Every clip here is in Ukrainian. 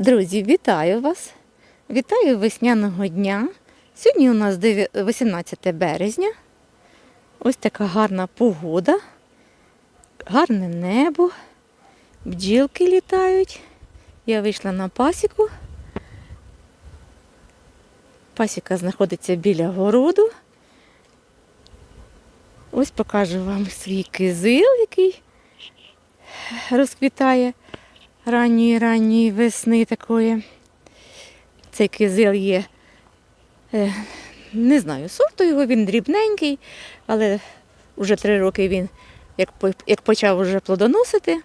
Друзі, вітаю вас! Вітаю весняного дня. Сьогодні у нас 18 березня. Ось така гарна погода, гарне небо, бджілки літають. Я вийшла на пасіку. Пасіка знаходиться біля городу. Ось покажу вам свій кизил, який розквітає ранньої ранньої весни такої. Цей кизил є, е, не знаю, сорту його, він дрібненький, але вже три роки він як, як почав уже плодоносити.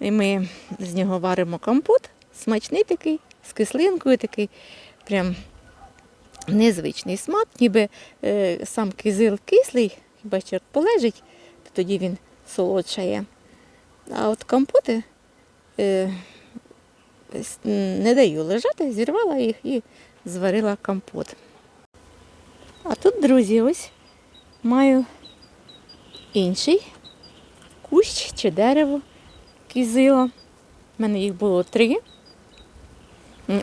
І ми з нього варимо компот, смачний такий, з кислинкою такий, прям незвичний смак, ніби е, сам кизил кислий, хіба що полежить, то тоді він солодшає. А от компоти не даю лежати, зірвала їх і зварила компот. А тут, друзі, ось маю інший кущ чи дерево кізила. У мене їх було три.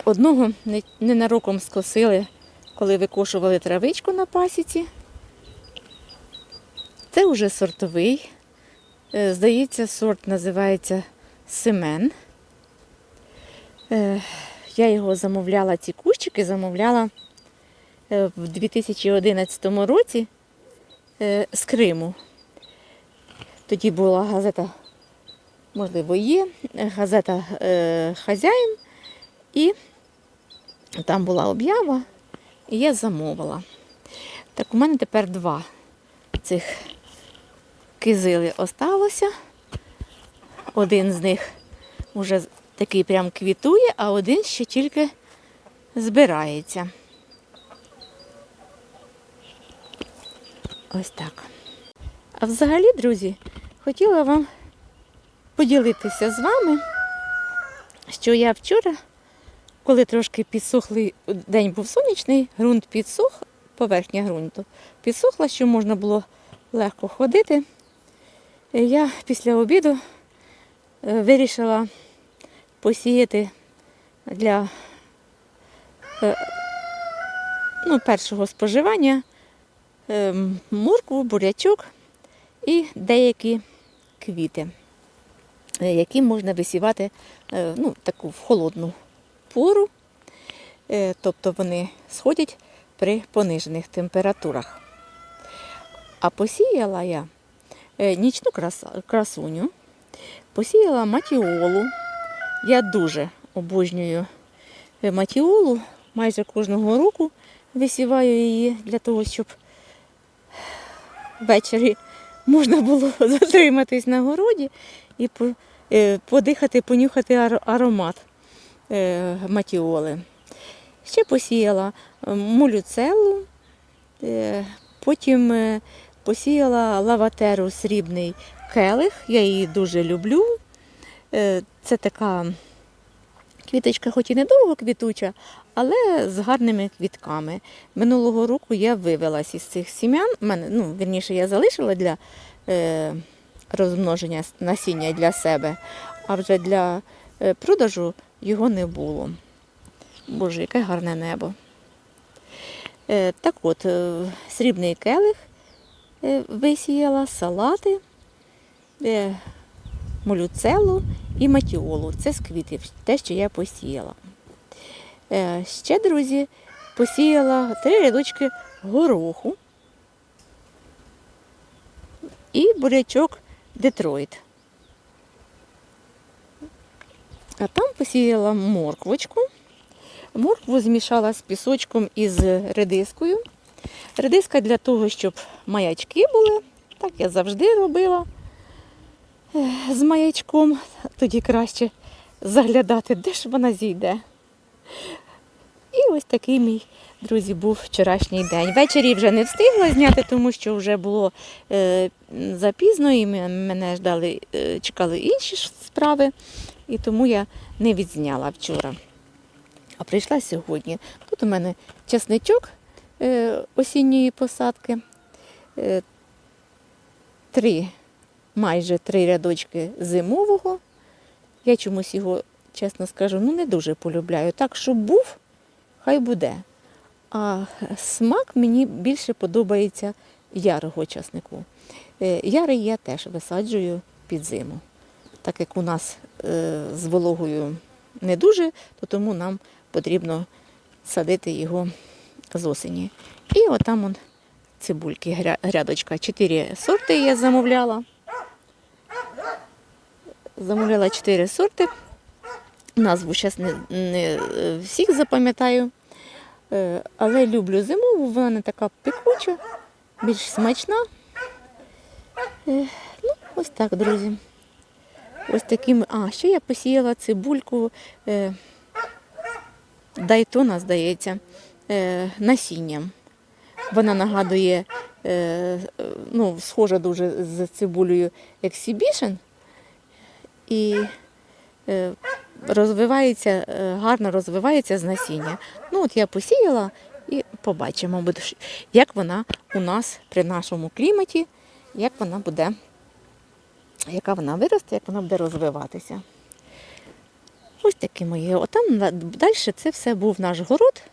Одного ненароком скосили, коли викошували травичку на пасіці. Це вже сортовий. Е, Здається, сорт називається Семен. Е, Я його замовляла, ці кущики замовляла е, в 2011 році е, з Криму. Тоді була газета, можливо, є, газета Хазяїн, і там була об'ява, і я замовила. Так, у мене тепер два цих кизили осталося. Один з них вже такий прям квітує, а один ще тільки збирається. Ось так. А взагалі, друзі, хотіла вам поділитися з вами, що я вчора, коли трошки підсохлий, день був сонячний, ґрунт підсох, поверхня ґрунту підсохла, що можна було легко ходити. Я після обіду вирішила посіяти для е, ну, першого споживання е, моркву, бурячок і деякі квіти, е, які можна висівати е, ну, таку в холодну пору, Е, тобто вони сходять при понижених температурах. А посіяла я е, нічну красуню, посіяла матіолу. Я дуже обожнюю е, матіолу. Майже кожного року висіваю її для того, щоб ввечері можна було затриматись на городі і е, подихати, понюхати аромат е, матіоли. Ще посіяла молюцелу, потім посіяла лаватеру срібний келих. Я її дуже люблю. Е, Це така квіточка, хоч і недовго квітуча, але з гарними квітками. Минулого року я вивелась із цих сім'ян. Мене, ну, вірніше, я залишила для е, розмноження насіння для себе, а вже для е, продажу його не було. Боже, яке гарне небо. Е, так от, срібний келих висіяла, салати, молюцелу і матіолу. Це з квітів, те, що я посіяла. Е, ще, друзі, посіяла три рядочки гороху і бурячок Детройт. А там посіяла морквочку. Моркву змішала з пісочком і з редискою. Редиска для того, щоб маячки були. Так я завжди робила е, з маячком. Тоді краще заглядати, де ж вона зійде. І ось такий мій, друзі, був вчорашній день. Ввечері вже не встигла зняти, тому що вже було е, запізно і мене ждали, е, чекали інші справи, і тому я не відзняла вчора. А прийшла сьогодні. Тут у мене часничок е, осінньої посадки, е, три, майже три рядочки зимового. Я чомусь його чесно скажу, ну не дуже полюбляю. Так, щоб був, хай буде. А смак мені більше подобається ярого часнику. Е, Ярий я теж висаджую під зиму. Так як у нас е, з вологою не дуже, то тому нам потрібно садити його з осені. І отам он цибульки, гря- грядочка. Чотири сорти я замовляла. Замовляла чотири сорти. Назву зараз не, не е, всіх запам'ятаю. Е, Але люблю зимову, вона не така пекуча, більш смачна. Е, Ну, ось так, друзі. Ось такими. А, ще я посіяла цибульку дайтона, здається, насінням. Вона нагадує, ну, схожа дуже з цибулею Exhibition. І е, розвивається, е, гарно розвивається з насіння. Ну, от я посіяла і побачимо, як вона у нас при нашому кліматі, як вона буде, яка вона виросте, як вона буде розвиватися. Ось такі мої. Отам далі це все був наш город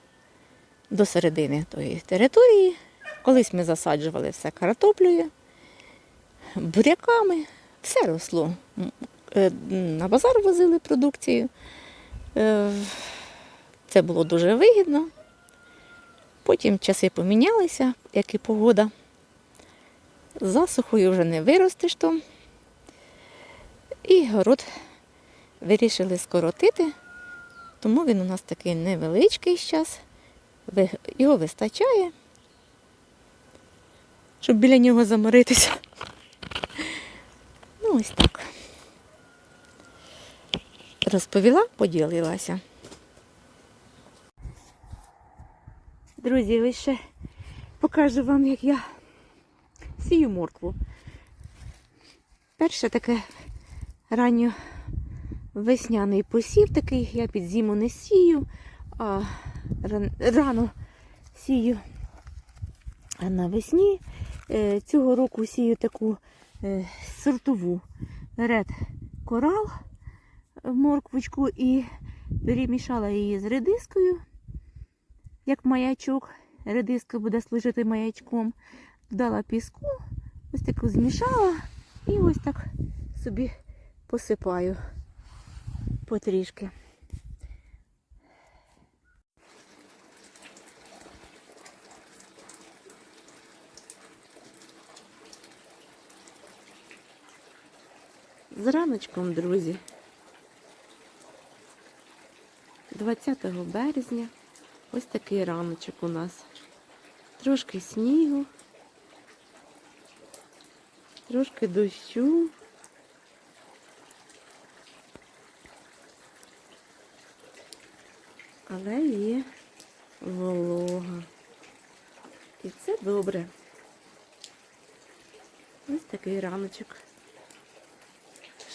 до середини тої території. Колись ми засаджували все картоплею, буряками, все росло. Е, На базар возили продукцію. Е, Це було дуже вигідно. Потім часи помінялися, як і погода. Засухою вже не виростеш то. І город вирішили скоротити, тому він у нас такий невеличкий зараз. Його вистачає, щоб біля нього заморитися. Ну, ось так. Розповіла, поділилася. Друзі, ось ще покажу вам, як я сію моркву. Перше таке ранньо весняний посів такий, я під зиму не сію, а рано сію навесні. Е, Цього року сію таку е, сортову ред корал морквочку і перемішала її з редискою, як маячок. Редиска буде служити маячком. Додала піску, ось таку змішала і ось так собі посипаю потрішки. З раночком, друзі. 20 березня. Ось такий раночок у нас. Трошки снігу, трошки дощу. Але є волога. І це добре. Ось такий раночок.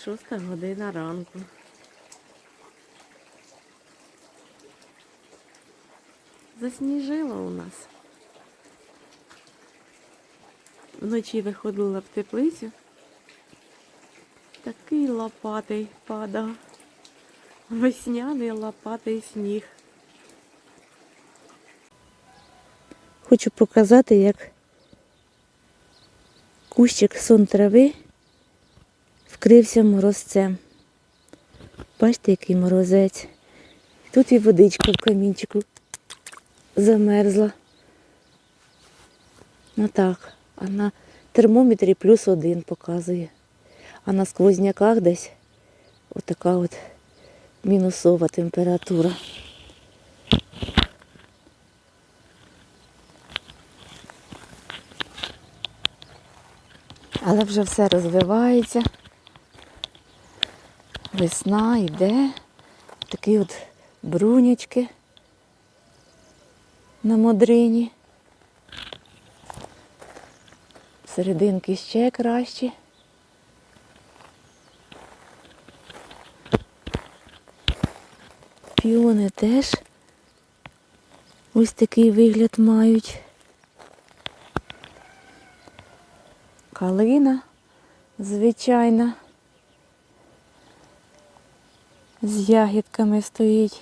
Шоста година ранку. Засніжило у нас. Вночі виходила в теплицю. Такий лопатий падав. Весняний лопатий сніг. Хочу показати, як кущик сон трави вкрився морозцем. Бачите, який морозець. Тут і водичка в камінчику замерзла. Ну так, а на термометрі плюс один показує. А на сквозняках десь отака от мінусова температура. Але вже все розвивається. Весна йде. Такі от брунячки на модрині. Серединки ще кращі. Піони теж ось такий вигляд мають. Калина звичайна. з ягідками стоїть.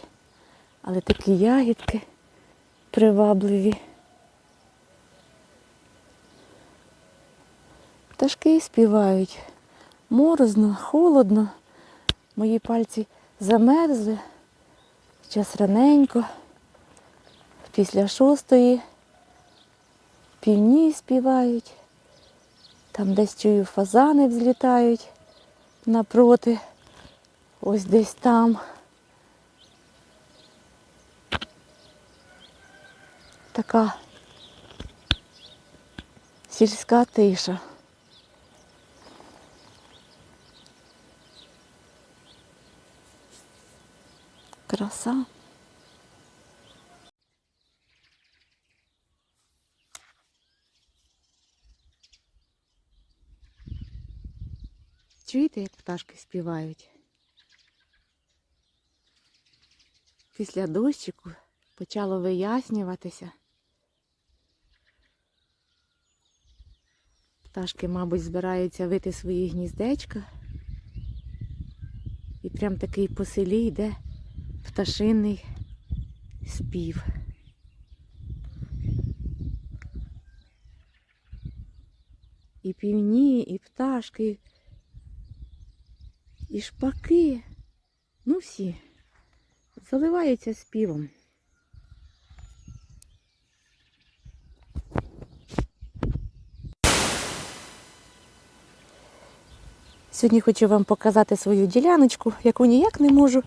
Але такі ягідки привабливі. Пташки співають. Морозно, холодно. Мої пальці замерзли. Час раненько. Після шостої півні співають. Там десь чую фазани взлітають напроти. Ось десь там. Така сільська тиша. Краса. Чуєте, як пташки співають? Після дощику почало вияснюватися. Пташки, мабуть, збираються вити свої гніздечка. І прям такий по селі йде пташиний спів. І півні, і пташки, і шпаки. Ну всі заливаються співом. Сьогодні хочу вам показати свою діляночку, яку ніяк не можу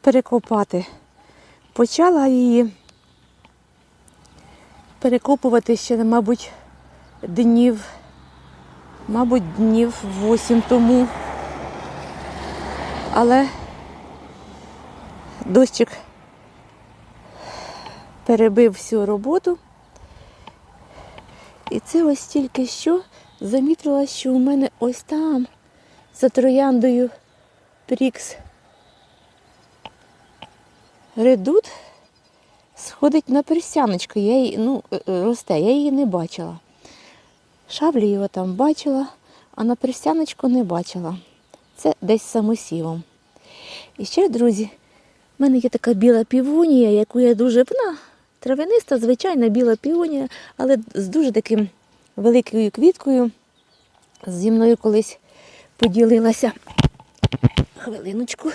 перекопати. Почала її перекопувати ще, мабуть, днів, мабуть, днів 8 тому. Але дощик перебив всю роботу. І це ось тільки що замітила, що у мене ось там за трояндою Прікс редут сходить на персяночку. Я її, ну, е, е, росте, я її не бачила. Шаблі його там бачила, а на персяночку не бачила. Це десь самосівом. І ще, друзі, в мене є така біла півонія, яку я дуже вона травяниста, звичайна біла півонія, але з дуже таким великою квіткою. Зі мною колись поділилася. Хвилиночку.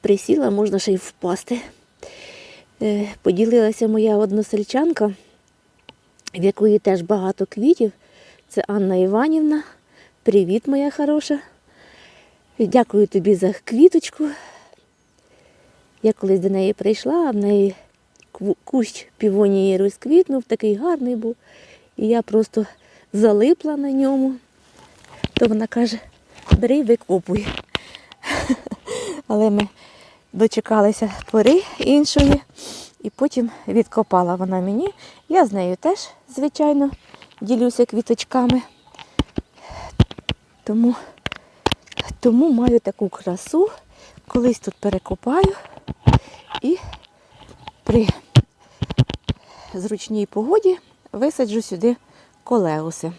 Присіла, можна ще й впасти. Е, Поділилася моя односельчанка, в якої теж багато квітів. Це Анна Іванівна. Привіт, моя хороша. Дякую тобі за квіточку. Я колись до неї прийшла, в неї кущ півонії розквітнув, такий гарний був. І я просто залипла на ньому. То вона каже, бери викопуй. Але ми дочекалися пори іншої, і потім відкопала вона мені. Я з нею теж, звичайно, ділюся квіточками. Тому, тому маю таку красу, колись тут перекопаю і при зручній погоді висаджу сюди колеуси.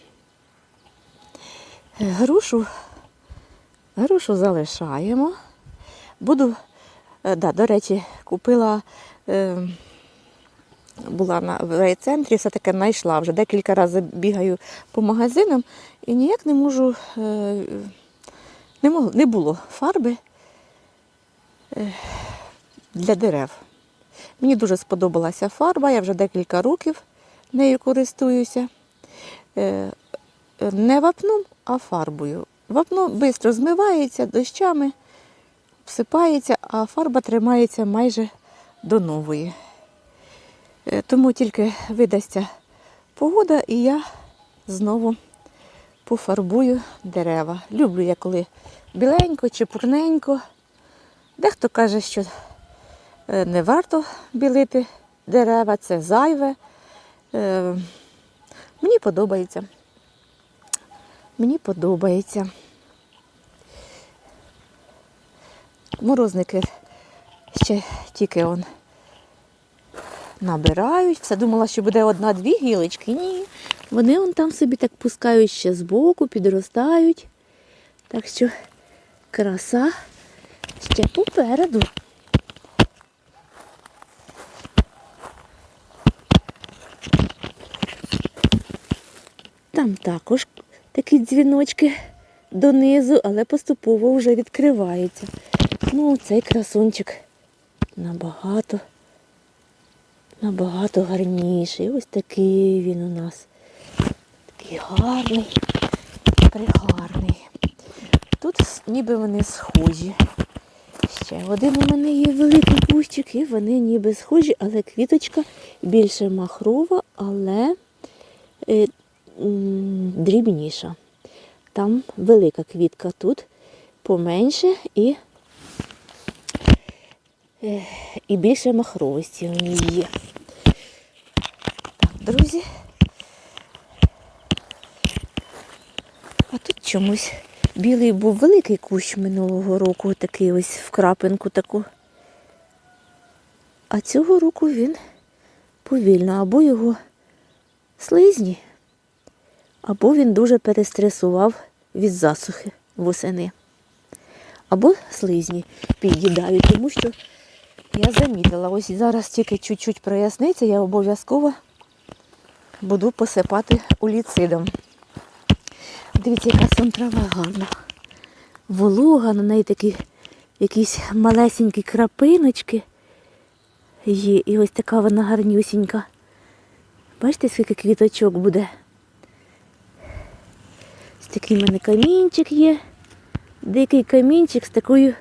Грушу, грушу залишаємо. Буду, е, да, до речі, купила, е, була на, в райцентрі, все таки знайшла вже декілька разів бігаю по магазинам і ніяк не можу, е, не, мог, не було фарби для дерев. Мені дуже сподобалася фарба, я вже декілька років нею користуюся. Е, Не вапном, а фарбою. Вапно швидко змивається дощами, всипається, а фарба тримається майже до нової. Е, Тому тільки видасться погода і я знову пофарбую дерева. Люблю я коли біленько чи пурненько. Дехто каже, що е, не варто білити дерева, це зайве. Е, Мені подобається. Мені подобається. Морозники ще тільки он набирають. Все думала, що буде одна-дві гілочки. Ні. Вони он там собі так пускають ще збоку, підростають. Так що краса. Ще попереду. Там також такі дзвіночки донизу, але поступово вже відкриваються. Ну, цей красунчик набагато, набагато гарніший. Ось такий він у нас. Такий гарний, пригарний. Тут ніби вони схожі. Ще один у мене є великий кущик, і вони ніби схожі, але квіточка більше махрова, але е, дрібніша. Там велика квітка, тут поменше і, е, і більше махровості у ній є. Так, друзі. А тут чомусь білий був великий кущ минулого року, такий ось в крапинку таку. А цього року він повільно, або його слизні, або він дуже перестресував від засухи восени. Або слизні під'їдають, тому що я замітила, ось зараз тільки чуть-чуть проясниться, я обов'язково буду посипати уліцидом. Дивіться, яка сон трава гарна. Волога, на неї такі якісь малесенькі крапиночки є. І ось така вона гарнюсінька. Бачите, скільки квіточок буде? Такий в мене камінчик є. Дикий камінчик з такою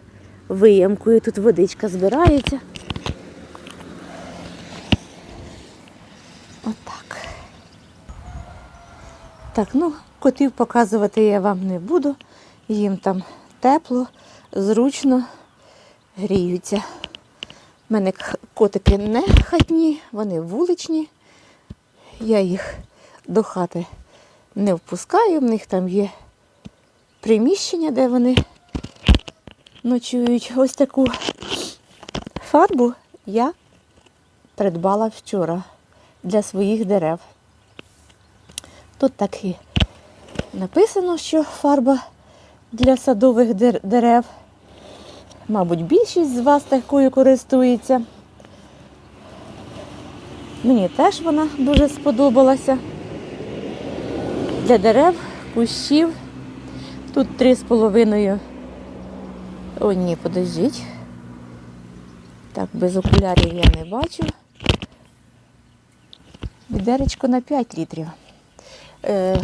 виямкою. Тут водичка збирається. Отак. Так, ну, котів показувати я вам не буду. Їм там тепло, зручно, гріються. У мене котики не хатні, вони вуличні. Я їх до хати не впускаю, в них там є приміщення, де вони ночують. Ось таку фарбу я придбала вчора для своїх дерев. Тут так написано, що фарба для садових дерев. Мабуть, більшість з вас такою користується. Мені теж вона дуже сподобалася. Для дерев, кущів. Тут три з половиною. О, ні, подождіть. Так, без окулярів я не бачу. Відеречко на 5 літрів. Е,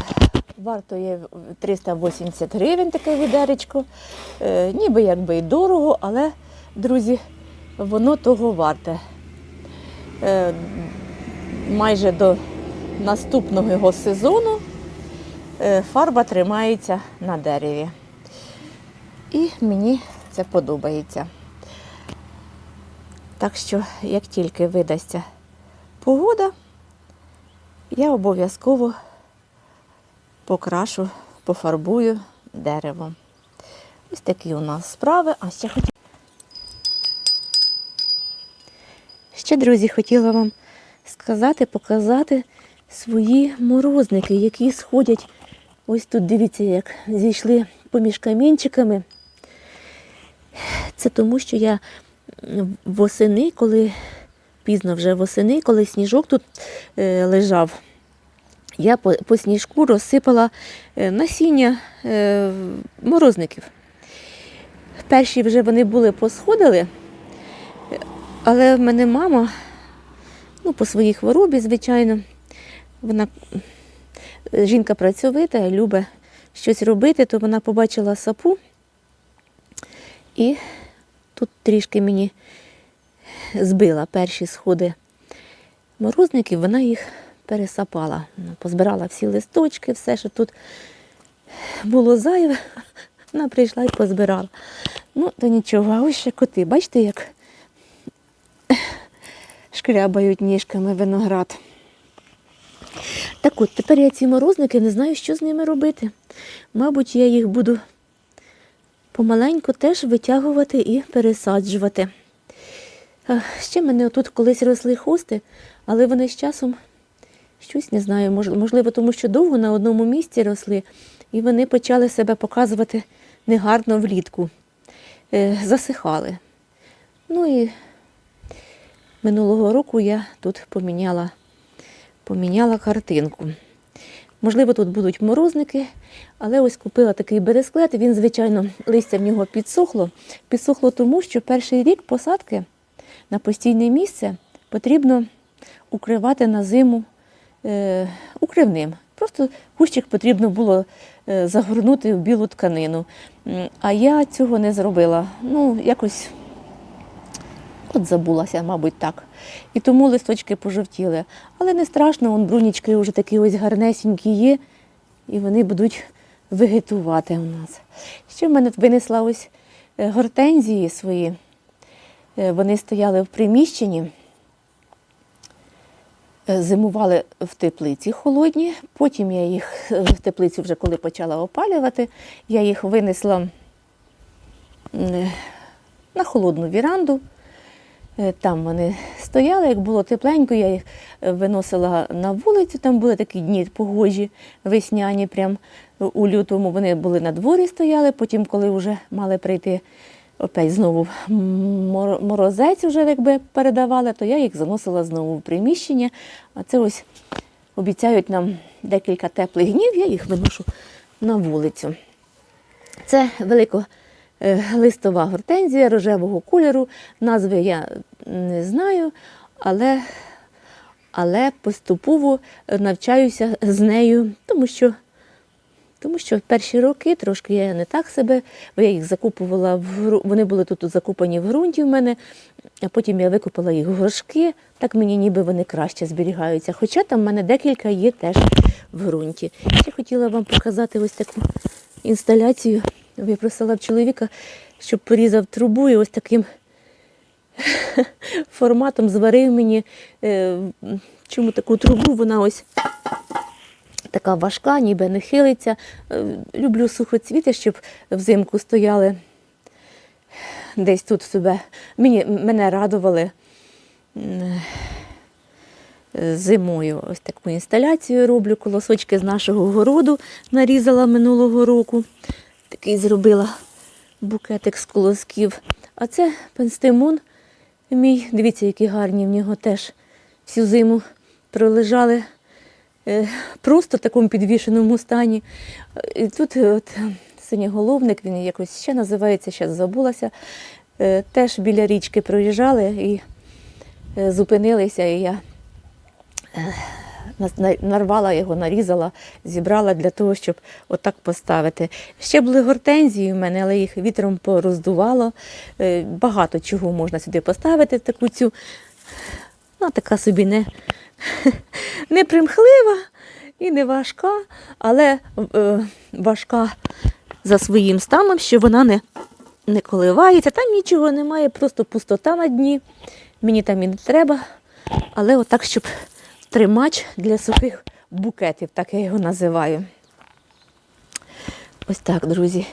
вартує 380 гривень таке відеречко. Е, ніби якби і дорого, але, друзі, воно того варте. Е, майже до наступного його сезону фарба тримається на дереві. І мені це подобається. Так що, як тільки видасться погода, я обов'язково покрашу, пофарбую дерево. Ось такі у нас справи. А ще хотіла. Ще, друзі, хотіла вам сказати, показати свої морозники, які сходять. Ось тут дивіться, як зійшли поміж камінчиками. Це тому, що я восени, коли пізно вже восени, коли сніжок тут е, лежав, я по, сніжку розсипала е, насіння е, морозників. Перші вже вони були посходили, але в мене мама, ну, по своїй хворобі, звичайно, вона жінка працьовита, любить щось робити, то вона побачила сапу і тут трішки мені збила перші сходи морозників, вона їх пересапала. Позбирала всі листочки, все, що тут було зайве, вона прийшла і позбирала. Ну, то нічого, а ось ще коти. Бачите, як шкрябають ніжками виноград. Так от, тепер я ці морозники не знаю, що з ними робити. Мабуть, я їх буду помаленьку теж витягувати і пересаджувати. Ще мене тут колись росли хости, але вони з часом щось не знаю, можливо, тому що довго на одному місці росли, і вони почали себе показувати негарно влітку. е, засихали. Ну і минулого року я тут поміняла, поміняла картинку. Можливо, тут будуть морозники, але ось купила такий бересклет. Він, звичайно, листя в нього підсохло. Підсохло тому, що перший рік посадки на постійне місце потрібно укривати на зиму е, укривним. Просто кущик потрібно було е, загорнути в білу тканину. А я цього не зробила. Ну, якось от забулася, мабуть, так. І тому листочки пожовтіли. Але не страшно, вон брунічки вже такі ось гарнесенькі є, і вони будуть вегетувати у нас. Ще в мене винесла ось е, гортензії свої. Е, Вони стояли в приміщенні, е, зимували в теплиці холодні. Потім я їх в теплицю, вже коли почала опалювати, я їх винесла на холодну віранду. Е, Там вони стояли, як було тепленько, я їх е, виносила на вулицю, там були такі дні погожі, весняні, прям у лютому вони були на дворі стояли, потім, коли вже мали прийти опять знову мор- морозець, вже якби передавали, то я їх заносила знову в приміщення. А це ось обіцяють нам декілька теплих днів, я їх виношу на вулицю. Це великолистова гортензія рожевого кольору. Назви я не знаю, але, але поступово навчаюся з нею, тому що, тому що в перші роки трошки я не так себе, бо я їх закупувала в вони були тут закупані в ґрунті в мене, а потім я викупила їх в горшки, так мені ніби вони краще зберігаються. Хоча там в мене декілька є теж в ґрунті. Ще хотіла вам показати ось таку інсталяцію. Я просила в чоловіка, щоб порізав трубу і ось таким форматом зварив мені е, чому таку трубу, вона ось така важка, ніби не хилиться. Е, Люблю сухоцвіти, щоб взимку стояли десь тут себе. Мені, мене радували зимою. Ось таку інсталяцію роблю. Колосочки з нашого городу нарізала минулого року. Такий зробила букетик з колосків. А це пенстимон мій. Дивіться, які гарні в нього теж всю зиму пролежали е, просто в такому підвішеному стані. І тут е, от, синьоголовник, він якось ще називається, зараз забулася. Е, Теж біля річки проїжджали і зупинилися, і я нарвала його, нарізала, зібрала для того, щоб отак поставити. Ще були гортензії в мене, але їх вітром пороздувало. Е, Багато чого можна сюди поставити, таку цю, ну, така собі не, не примхлива і не важка, але е, важка за своїм станом, що вона не, не коливається. Там нічого немає, просто пустота на дні. Мені там і не треба. Але отак, щоб тримач для сухих букетів, так я його називаю. Ось так, друзі.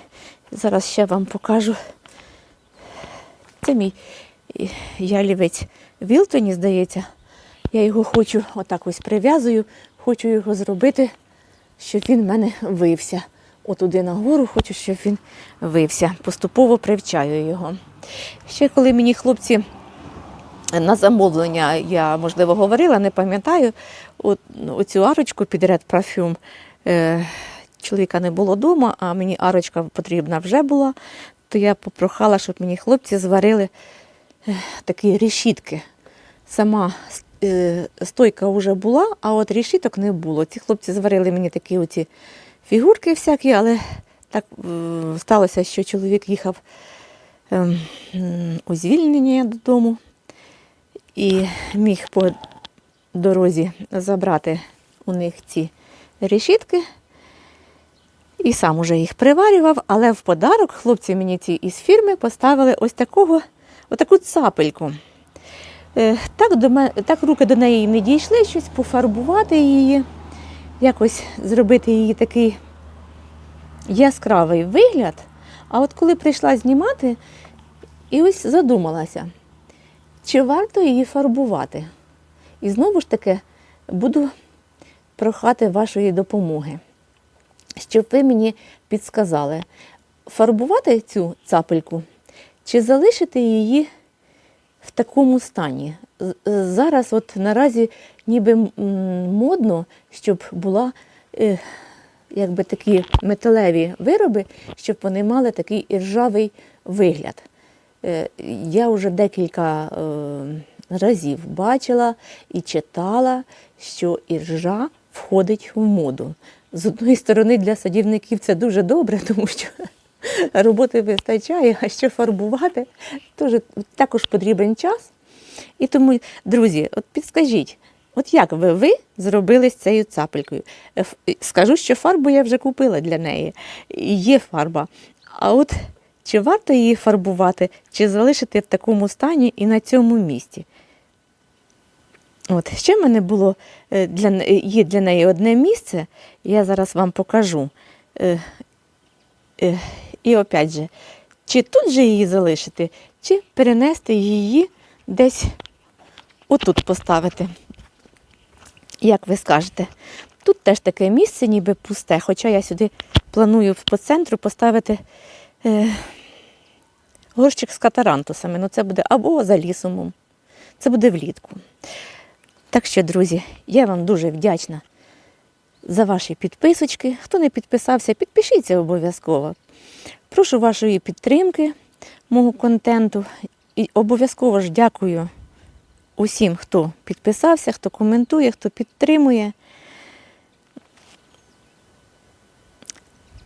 Зараз ще вам покажу. Це мій ялівець Вілтоні, здається. Я його хочу, отак ось прив'язую, хочу його зробити, щоб він в мене вився. Отуди нагору хочу, щоб він вився. Поступово привчаю його. Ще коли мені хлопці на замовлення, я, можливо, говорила, не пам'ятаю, ну, оцю арочку під Red Parfum, е, чоловіка не було вдома, а мені арочка потрібна вже була, то я попрохала, щоб мені хлопці зварили е, такі решітки. Сама е, стойка вже була, а от решіток не було. Ці хлопці зварили мені такі оці фігурки всякі, але так сталося, що чоловік їхав ем, у звільнення додому і міг по дорозі забрати у них ці решітки. І сам уже їх приварював, але в подарок хлопці мені ці із фірми поставили ось такого, отаку цапельку. Е, Так, до мене, так руки до неї не дійшли, щось пофарбувати її, якось зробити її такий яскравий вигляд. А от коли прийшла знімати, і ось задумалася, чи варто її фарбувати? І знову ж таки буду прохати вашої допомоги, щоб ви мені підсказали, фарбувати цю цапельку чи залишити її в такому стані. Зараз от наразі ніби модно, щоб була е, якби такі металеві вироби, щоб вони мали такий іржавий вигляд. Е, Я вже декілька е, разів бачила і читала, що іржа входить в моду. З одної сторони, для садівників це дуже добре, тому що роботи вистачає, а що фарбувати, теж також потрібен час. І тому, друзі, от підскажіть, от як ви, ви зробили з цією цапелькою? Е, Скажу, що фарбу я вже купила для неї. Є фарба. А от чи варто її фарбувати, чи залишити в такому стані і на цьому місці? От, ще в мене було е, для, є для неї одне місце, я зараз вам покажу. Е, е, І опять же, чи тут же її залишити, чи перенести її десь отут поставити. Як ви скажете? Тут теж таке місце, ніби пусте, хоча я сюди планую по центру поставити е, горщик з катарантусами. Ну, це буде або за лісумом. Це буде влітку. Так що, друзі, я вам дуже вдячна за ваші підписочки. Хто не підписався, підпишіться обов'язково. Прошу вашої підтримки мого контенту. І обов'язково ж дякую усім, хто підписався, хто коментує, хто підтримує.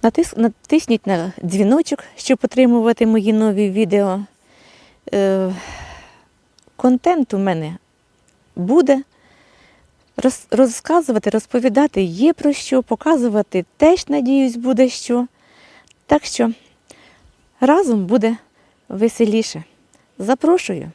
Натис... Натисніть на дзвіночок, щоб отримувати мої нові відео. Е... Контент у мене буде. Роз... Розказувати, розповідати є про що, показувати теж, надіюсь, буде що. Так що разом буде веселіше. Запрошую.